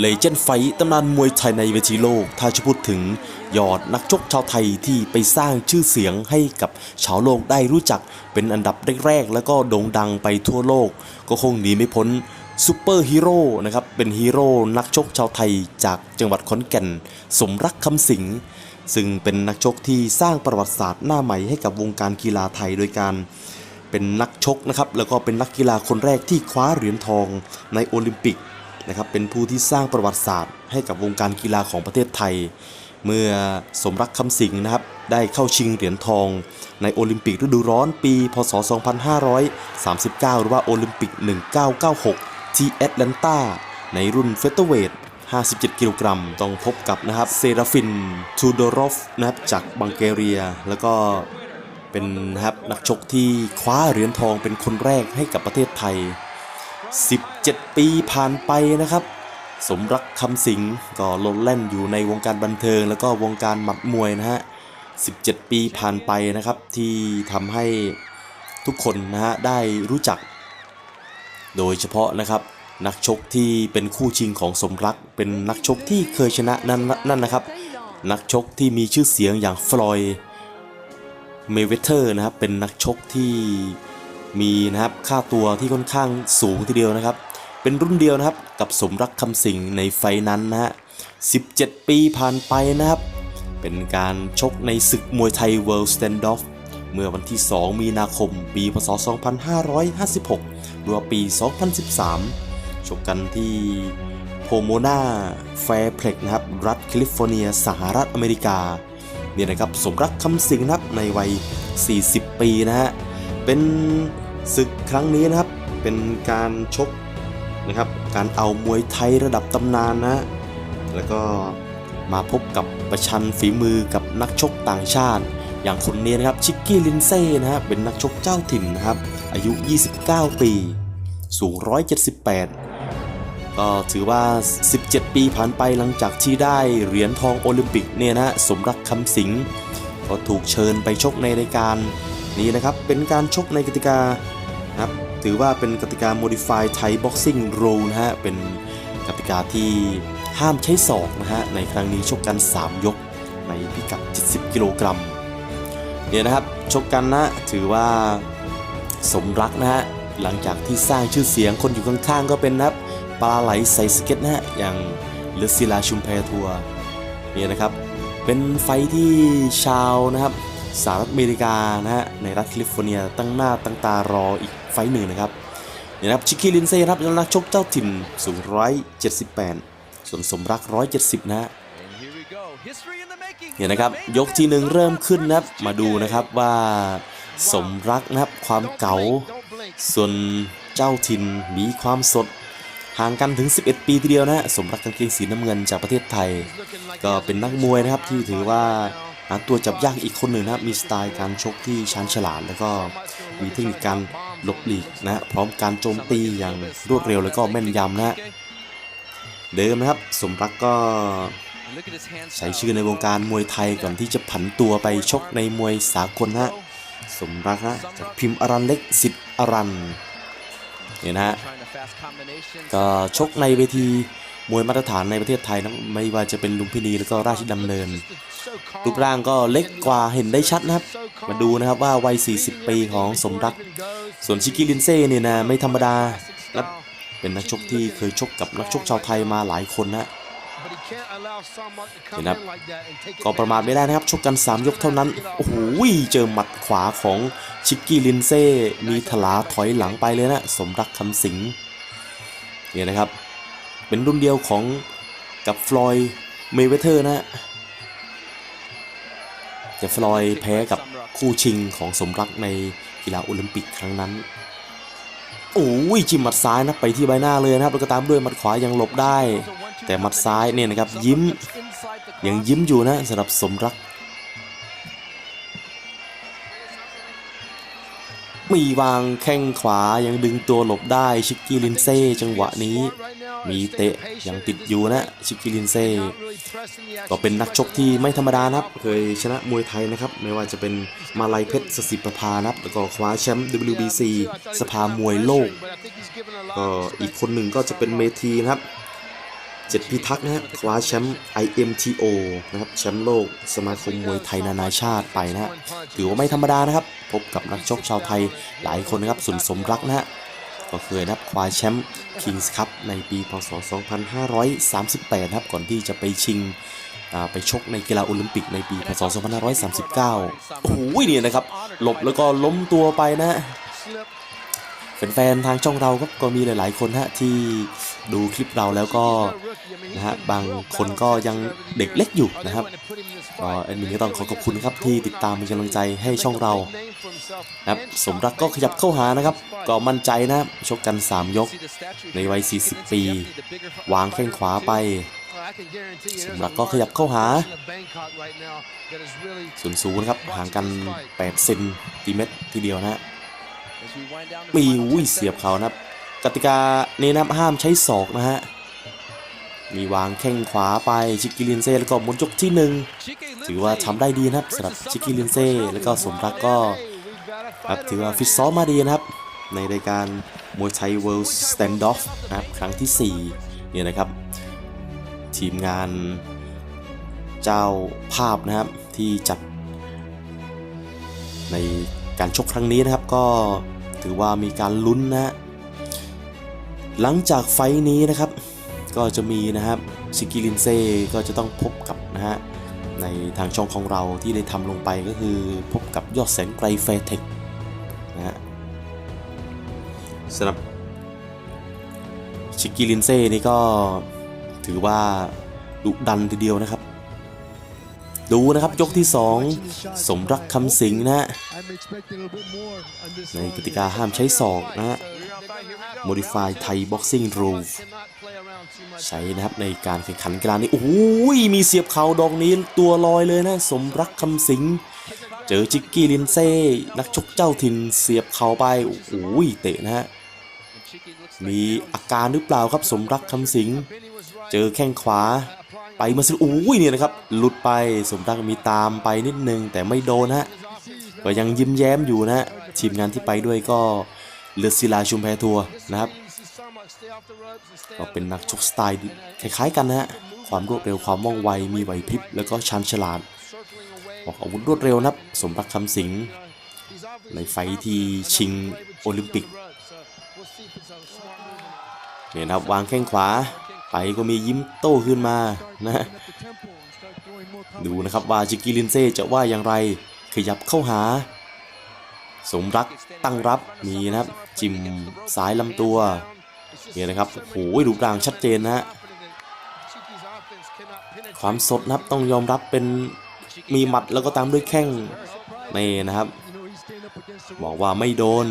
เลเจนด์ไฟตำนานมวยไทยในเวทีโลก ถ้าจะพูดถึงยอดนักชกชาวไทยที่ไปสร้างชื่อเสียงให้กับชาวโลกได้รู้จักเป็นอันดับแรก ๆ แล้วก็โด่งดังไปทั่วโลก ก็คงหนีไม่พ้นซูเปอร์ฮีโร่นะครับเป็นฮีโร่นักชกชาวไทยจากจังหวัดขอนแก่น สมรักคำสิงซึ่งเป็นนักชกที่สร้างประวัติศาสตร์หน้าใหม่ให้กับวงการกีฬาไทยโดยการเป็นนักชกนะครับแล้วก็เป็นนักกีฬาคนแรกที่คว้าเหรียญทองในโอลิมปิก นะครับเป็นผู้ที่สร้างประวัติศาสตร์ ให้กับวงการกีฬาของประเทศไทย เมื่อสมรักคำสิงนะครับได้เข้าชิงเหรียญทอง ในโอลิมปิกฤดูร้อนปี พศ 2539 หรือว่าโอลิมปิก 1996 ที่แอตแลนตาในรุ่นเฟเธอร์เวท57 กิโลกรัม ต้องพบกับนะครับเซราฟินทูโดรอฟนะครับจากบังเกเรีย แล้วก็เป็นนะครับนักชกที่คว้าเหรียญทองเป็นคนแรกให้กับประเทศไทย 10 7 ปีผ่านไปนะครับ สมรักคำสิงก็ลดแล่นอยู่ในวงการบันเทิง แล้วก็วงการหมัดมวยนะฮะ 17 ปีผ่านไปนะครับ ที่ทำให้ทุกคนนะฮะได้รู้จัก โดยเฉพาะนะครับนักชกที่เป็นคู่ชิงของสมรักเป็นนักชกที่เคยชนะนั่นนั่นนะครับ นักชกที่มีชื่อเสียงอย่างฟลอยด์เมเวเทอร์นะครับเป็นนักชกที่มีนะครับค่าตัวที่ค่อนข้างสูงทีเดียวนะครับ เป็นรุ่นเดียวนะครับกับสมรักคำสิงในไฟนั้นนะฮะ 17 ปีผ่านไปนะครับ เป็นการชกในศึกมวยไทย World Standoff เมื่อวันที่ 2 มีนาคม ปีพศ 2556 หรือว่าปี 2013 ชกกันที่โพโมนาแฟร์เพล็กนะครับ รัฐแคลิฟอร์เนีย สหรัฐอเมริกา เนี่ยนะครับ สมรักคำสิงนะครับในวัย 40 ปีนะฮะ เป็นศึกครั้งนี้นะครับ เป็นการชก นะครับ การเอามวยไทยระดับตำนานนะ แล้วก็มาพบกับประชันฝีมือกับนักชกต่างชาติ อย่างคนนี้นะครับชิกกี้ลินเซ่นะฮะเป็นนักชกเจ้าถิ่นนะครับ อายุ 29 ปี สูง 178 ก็ถือว่า 17 ปีผ่านไปหลังจากที่ได้เหรียญทองโอลิมปิกเนี่ยนะสมรักคำสิงก็ถูกเชิญไปชกในรายการนี้นะครับ เป็นการชกในกติกานะครับ ถือว่าเป็นกติกา Modified Thai Boxing Rule นะฮะ เป็นกติกาที่ห้ามใช้ศอกนะฮะ ในครั้งนี้ชกกัน 3 ยกในพิกัด 70 กิโลกรัมเนี่ยนะครับ ชกกันนะ ถือว่าสมรักนะฮะ หลังจากที่สร้างชื่อเสียงคนอยู่ข้างๆ ก็เป็นนะครับปลาไหลใส่สเก็ตนะฮะ อย่างเลอศิลาชุมแพทัวเนี่ยนะครับ เป็นไฟที่ชาวนะครับสหรัฐอเมริกานะฮะในรัฐแคลิฟอร์เนียตั้งหน้าตั้งตารออีก ไฟหนึ่งนะครับเนี่ยนะครับชิคกี้ลินเซ่ครับนักชกเจ้าถิ่นสูง178 ส่วนสมรัก 170 นะฮะเนี่ยนะครับยกที่หนึ่งเริ่มขึ้นนะครับมาดูนะครับว่าสมรักนะครับความเก๋าส่วนเจ้าถิ่นมีความสดห่างกันถึง 11 ปีทีเดียวนะฮะสมรักกางเกงสีน้ำเงินจากประเทศไทย ก็เป็นนักมวยนะครับที่ถือว่าหาตัวจับยากอีกคนหนึ่งนะครับมีสไตล์การชกที่ชาญฉลาด แล้วก็มีเทคนิคการ หลบหลีกนะฮะพร้อมการโจมตีอย่างรวดเร็วแล้วก็แม่นยำนะเดิมนะครับสมรักก็ใช้ชื่อในวงการมวยไทยก่อนที่จะผันตัวไปชกในมวยสากลนะฮะสมรักนะจากพิมพ์อรันเล็กสิทธิ์อรันเนี่ยนฮะก็ชกในเวที มวยมาตรฐานในประเทศไทยนะไม่ว่าจะเป็นลุมพินีแล้วก็ราชดำเนิน รูปร่างก็เล็กกว่าเห็นได้ชัดนะครับ มาดูนะครับว่าวัย 40 ปีของสมรัก ส่วนชิคกี้ลินเซ่เนี่ยนะไม่ธรรมดานะเป็นนักชกที่เคยชกกับนักชกชาวไทยมาหลายคนนะเห็นครับก็ประมาทไม่ได้นะครับ ชกกัน 3 ยกเท่านั้น โอ้โหเจอหมัดขวาของชิกกี้ลินเซ่ มีถลาถอยหลังไปเลยนะ สมรักคำสิงเนี่ยนะครับ เป็นรุ่นเดียวของกับฟลอย์เมเวเทอร์นะฮะแต่ฟลอย์แพ้กับคู่ชิงของสมรักในกีฬาโอลิมปิกครั้งนั้นโอ้ยจิ้มหมัดซ้ายนะไปที่ใบหน้าเลยนะครับแล้วก็ตามด้วยหมัดขวายังหลบได้ แต่หมัดซ้ายเนี่ยนะครับยิ้มยังยิ้มอยู่นะสำหรับสมรัก มีวางแข้งขวายังดึงตัวหลบได้ชิกกี้ลินเซ่จังหวะนี้ มีเตะยังติดอยู่นะชิกกี้ลินเซ่ก็เป็นนักชกที่ไม่ธรรมดานะครับ เคยชนะมวยไทยนะครับ ไม่ว่าจะเป็นมาลายเพชรสสิประภานะครับแล้วก็คว้าแชมป์ WBC สภามวยโลกก็อีกคนหนึ่งก็จะเป็นเมทีนะครับ เจ็ดพิทักษ์นะคว้าแชมป์ IMTO นะครับแชมป์โลกสมาคมมวยไทยนานาชาติไปนะฮะถือว่าไม่ธรรมดานะครับ พบกับนักชกชาวไทยหลายคนนะครับสุนสมรักนะฮะก็เคยนับคว้าแชมป์ Kings Cup ในปีพศ 2538นะครับก่อนที่จะไปชิงไปชกในกีฬาโอลิมปิกในปีพศ 2539 โอ้โหเนี่ยนะครับหลบแล้วก็ล้มตัวไปนะฮะแฟนๆทางช่องเราก็มีหลาย ๆ คนฮะที่ ดูคลิปเราแล้วก็นะฮะบางคนก็ยังเด็กเล็กอยู่นะครับก็แอดมินก็ต้องขอขอบคุณครับที่ติดตามเป็นกำลังใจให้ช่องเรานะครับสมรักก็ขยับเข้าหานะครับ ก็มั่นใจนะชกกัน 3 ยกในวัย 40 ปี วางแข้งขวาไปสมรักก็ขยับเข้าหาส่วนสูงนะครับห่างกัน 8 เซนติเมตรทีเดียวนะฮะมีอุ้ยเสียบเขานะครับ กติกานี้นะครับห้ามใช้ศอกนะฮะ มีวางแข้งขวาไปชิคกิลินเซ่แล้วก็มุนยกที่หนึ่งถือว่าทำได้ดีนะครับสำหรับชิคกิลินเซ่แล้วก็สมรักก็ครับถือว่าฟิตซ้อมมาดีนะครับ ในรายการมวยไทยเวิลด์สแตนด์อฟนะครับครั้งที่ 4 เนี่ยนะครับ ทีมงานเจ้าภาพนะครับที่จัด ในการชกครั้งนี้นะครับก็ถือว่ามีการลุ้นนะฮะ หลังจากไฟนี้นะครับ ก็จะมีนะครับซิกิลินเซ่ก็จะต้องพบกับนะฮะในทางช่องของเราที่ได้ทำลงไปก็คือพบกับยอดแสงไกลเฟเทคนะฮะสำหรับชิกกิลินเซ่นี่ก็ถือว่าดุดันทีเดียวนะครับ ดูนะครับยกที่ 2 สมรักคำสิงห์นะฮะในกติกาห้ามใช้ศอกนะฮะ Modify Thai Boxing Rule ใช้นะครับในการแข่งขันกีฬานี้โอ้โหมีเสียบเข่าดอกนี้ตัวลอยเลยนะ สมรักคำสิงห์เจอจิกกี้ลินเซ่ นักชกเจ้าถิ่นเสียบเข่าไปโอ้โหเตะนะฮะมีอาการหรือเปล่าครับสมรักคำสิงห์เจอแข้งขวา ไปมาสิโอ้ยเนี่ยนะครับ หลุดไปสมรักมีตามไปนิดนึง แต่ไม่โดนฮะก็ยังยิ้มแย้มอยู่นะทีมงานที่ไปด้วยก็เลือดศิลาชุมแพทัวร์นะครับก็เป็นนักชกสไตล์คล้ายๆกันนะฮะความรวดเร็วความว่องไวมีไหวพริบแล้วก็ชันฉลาดออกอาวุธรวดเร็วนะครับ สมรักคำสิงห์ในไฟท์ที่ชิงโอลิมปิกเนี่ยนะครับวางแข้งขวา ไปก็มียิ้มโต้ขึ้นมานะฮะดูนะครับว่าจิกิลินเซ่จะว่าอย่างไร ขยับเข้าหา สมรักตั้งรับมีนะครับ จิมสายลำตัวเนี่ยนะครับโอ้โหรูปร่างชัดเจนนะฮะความสดนะครับต้องยอมรับเป็นมีหมัดแล้วก็ตามด้วยแข้งนี่นะครับ บอกว่าไม่โดน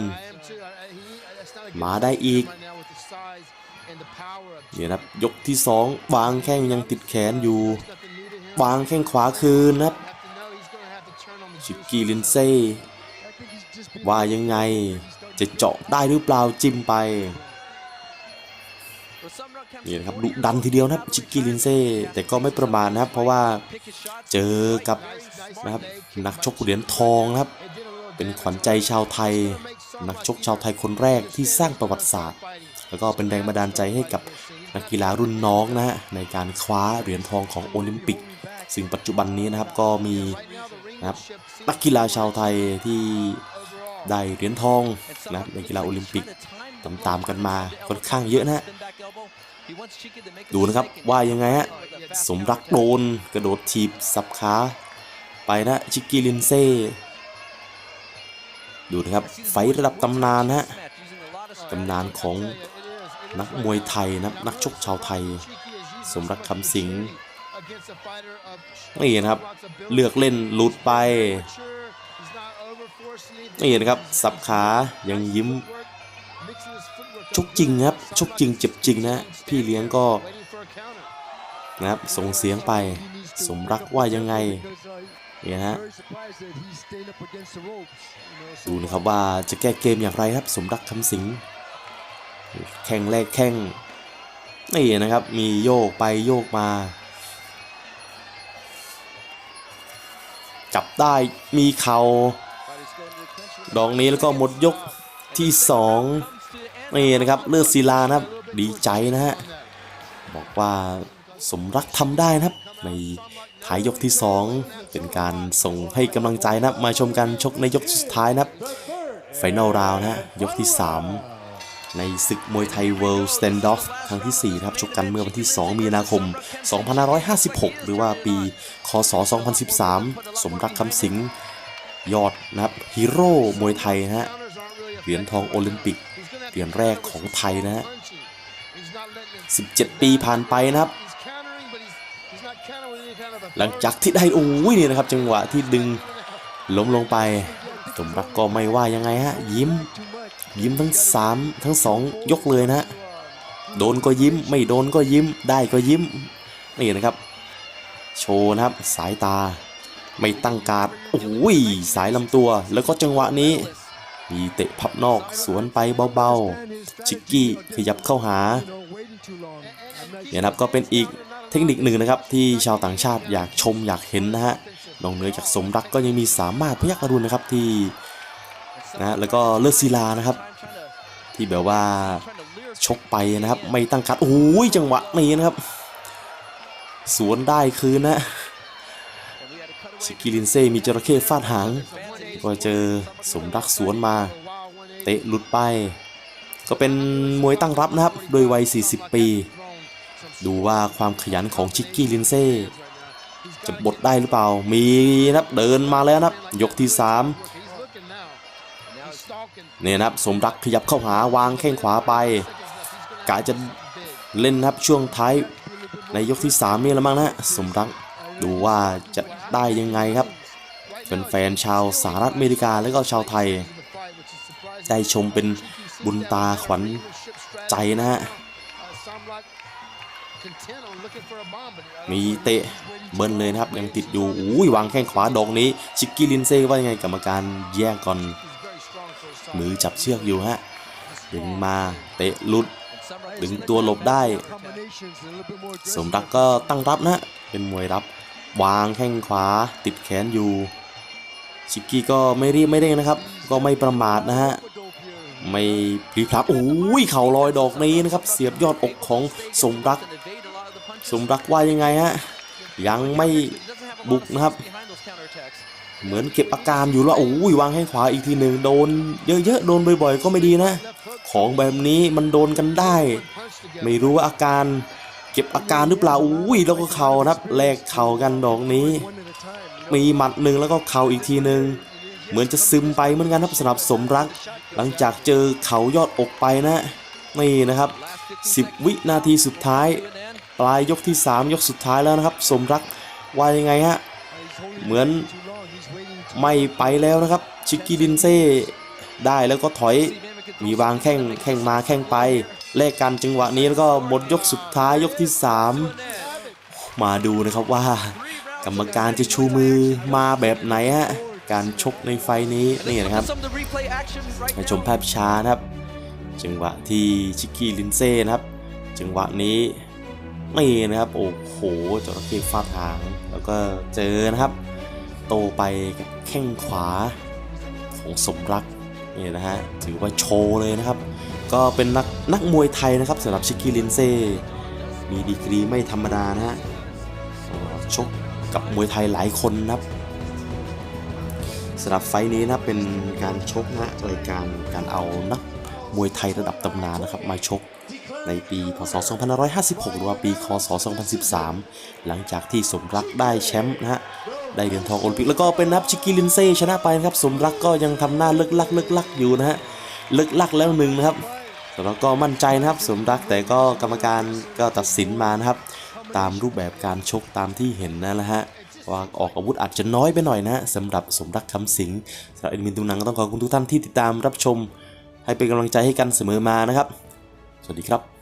มาได้อีก นี่ยนะครับยกที่สองวางแข้งยังติดแขนอยู่ วางแข้งขวาคืนนะครับ ชิกกี้ลินเซ่ว่ายังไงจะเจาะได้หรือเปล่าจิ้มไปนี่นะครับดุดันทีเดียวนะครับชิกกี้ลินเซ่แต่ก็ไม่ประมาทนะครับ เพราะว่าเจอกับนะครับนักชกเหรียญทองนะครับ เป็นขวัญใจชาวไทย นักชกชาวไทยคนแรกที่สร้างประวัติศาสตร์ แล้วก็เป็นแรงบันดาลใจให้กับนักกีฬารุ่นน้องนะฮะในการคว้าเหรียญทองของโอลิมปิก ซึ่งปัจจุบันนี้นะครับก็มีนะครับนักกีฬาชาวไทยที่ได้เหรียญทองนะครับในกีฬาโอลิมปิกตามๆกันมาค่อนข้างเยอะนะฮะดูนะครับว่ายังไงฮะสมรักโดนกระโดดถีบสับขาไปนะชิกกี้ลินเซ่ดูนะครับไฟระดับตำนานฮะตำนานของ นักมวยไทยนะนักชกชาวไทย สมรักคำสิงนี่นะครับ เลือกเล่นหลุดไปนี่นะครับ สับขายังยิ้ม ชกจริงครับ ชกจริงเจ็บจริงนะ พี่เลี้ยงก็นะครับ ส่งเสียงไป สมรักว่ายังไงเนี่ยฮะดูนะครับว่าจะแก้เกมอย่างไรครับ สมรักคำสิง แข่งแรกแข่งนี่นะครับมีโยกไปโยกมา จับได้มีเข่าดองนี้แล้วก็หมดยกที่สองนี่นะครับเลือดศิลานะครับดีใจนะฮะบอกว่าสมรักทำได้นะครับในท้ายยกที่ 2 เป็นการส่งให้กำลังใจนะครับมาชมกันชกในยกสุดท้ายนะครับไฟนอลราวนะฮะยกที่ 3 ในศึกมวยไทย World Standoff ครั้งที่ 4 ครับ ชกกันเมื่อวันที่ 2 มีนาคม 2556 หรือว่าปีคศ 2013 สมรักคำสิงยอดนะครับฮีโร่มวยไทยนะฮะเหรียญทองโอลิมปิก เหรียญแรกของไทยนะฮะ 17 ปีผ่านไปนะครับ หลังจากที่ได้โอ้ยนี่นะครับ จังหวะที่ดึงล้มลงไป สมรักก็ไม่ว่ายังไงฮะ ยิ้ม ยิ้มทั้ง3ทั้ง2ยกเลยนะฮะโดนก็ยิ้ม ไม่โดนก็ยิ้มได้ก็ยิ้มนี่นะครับ โชว์นะครับสายตา ไม่ตั้งการโอ้ยสายลำตัวแล้วก็จังหวะนี้ มีเตะพับนอกสวนไปเบาๆ ชิกกี้ขยับเข้าหาเนี่ยนะครับก็เป็นอีกเทคนิคหนึ่งนะครับ ที่ชาวต่างชาติอยากชมอยากเห็นนะฮะนอกเหนือจากสมรักก็ยังมีสามารถพยักอรุณนะครับที่ นะแล้วก็เลิศศิลานะครับ ที่แบบว่าชกไปนะครับ ไม่ตั้งการดโอ้ยจังหวะนี้นะครับ สวนได้คืนนะชิกกี้ลินเซ่มีจระเข้ฟาดหางก็เจอสมรักสวนมา เตะหลุดไป ก็เป็นมวยตั้งรับนะครับ โดยวัย 40 ปี ดูว่าความขยันของชิกกี้ลินเซ่จะบดได้หรือเปล่า มีนะครับเดินมาแล้วนะครับ ยกที่ 3 เนี่ยนะครับสมรักขยับเข้าหาวางแข้งขวาไปกะจะเล่นนะครับช่วงท้ายในยกที่ 3 นี่แล้วมั้งนะสมรักดูว่าจะได้ยังไงครับแฟนๆชาวสหรัฐอเมริกาและก็ชาวไทย ได้ชมเป็นบุญตาขวัญใจนะฮะมีเตะเบิ้ลเลยนะครับยังติดอยู่อุ้ยวางแข้งขวาดอกนี้ ชิกกี้ลินเซ่ว่ายังไงกรรมการแยกก่อน มือจับเชือกอยู่ฮะดึงมาเตะลุดดึงตัวหลบได้ สมรักก็ตั้งรับนะเป็นมวยรับ วางแข้งขวาติดแขนอยู่ ชิกกี้ก็ไม่รีบไม่เร่งนะครับ ก็ไม่ประมาทนะฮะไม่พลีพลับโอ้ยเข่าลอยดอกนี้นะครับ เสียบยอดอกของสมรัก สมรักว่ายังไงฮะยังไม่บุกนะครับ เหมือนเก็บอาการอยู่แล้วโอ้ยวางแข้งขวาอีกทีหนึ่งโดน เยอะๆโดนบ่อยๆก็ไม่ดีนะ ของแบบนี้มันโดนกันได้ ไม่รู้ว่าอาการเก็บอาการหรือเปล่าอุ้ยแล้วก็เข่านะครับแลกเข่ากันดอกนี้ มีหมัดหนึ่งแล้วก็เข่าอีกทีหนึ่งเหมือนจะซึมไปเหมือนกันครับสำหรับสมรัก หลังจากเจอเขายอดอกไปนะนี่นะครับ 10 วินาทีสุดท้าย ปลายยกที่ 3 ยกสุดท้ายแล้วนะครับ สมรักว่ายังไงฮะเหมือน ไม่ไปแล้วนะครับ ชิกกี้ลินเซ่ได้แล้วก็ถอยมีวางแข้งแข้งมาแข้งไปแลกกันจังหวะนี้แล้วก็หมดยกสุดท้ายยกที่ 3 มาดูนะครับว่า กรรมการจะชูมือมาแบบไหนฮะการชกในไฟนี้นี่นะครับชมภาพช้านะครับ จังหวะที่ชิกกี้ลินเซ่นะครับ จังหวะนี้นี่นะครับโอ้โหจระเข้ฟาดหางแล้วก็เจอนะครับ โตไปแข้งขวาของสมรักนี่นะฮะถือว่าโชว์เลยนะครับ ก็เป็นนักนักมวยไทยนะครับสำหรับชิกกี้ลินเซ่มีดีกรีไม่ธรรมดานะฮะชกกับมวยไทยหลายคนนะครับสำหรับไฟล์นี้นะเป็นการชกนะรายการการเอานักมวยไทยระดับตำนานนะครับมาชกในปีพศ 2556 หรือว่าปีคศ 2013 หลังจากที่สมรักได้แชมป์นะฮะ ได้เหรียญทองโอลิมปิกแล้วก็เป็นนับชิกกี้ลินเซ่ชนะไปนะครับสมรักก็ยังทำหน้าเลิกลักเลิกลักอยู่นะฮะเลิกลักแล้วหนึ่งนะครับแต่เราก็มั่นใจนะครับ สมรักแต่ก็กรรมการก็ตัดสินมานะครับ ตามรูปแบบการชกตามที่เห็นนั่นแหละฮะว่าออกอาวุธอาจจะน้อยไปหน่อยนะฮะสำหรับสมรักคำสิงสำหรับเอ็นมินตุนังก็ต้องขอบคุณทุกท่านที่ติดตามรับชม ให้เป็นกำลังใจให้กันเสมอมานะครับ สวัสดีครับ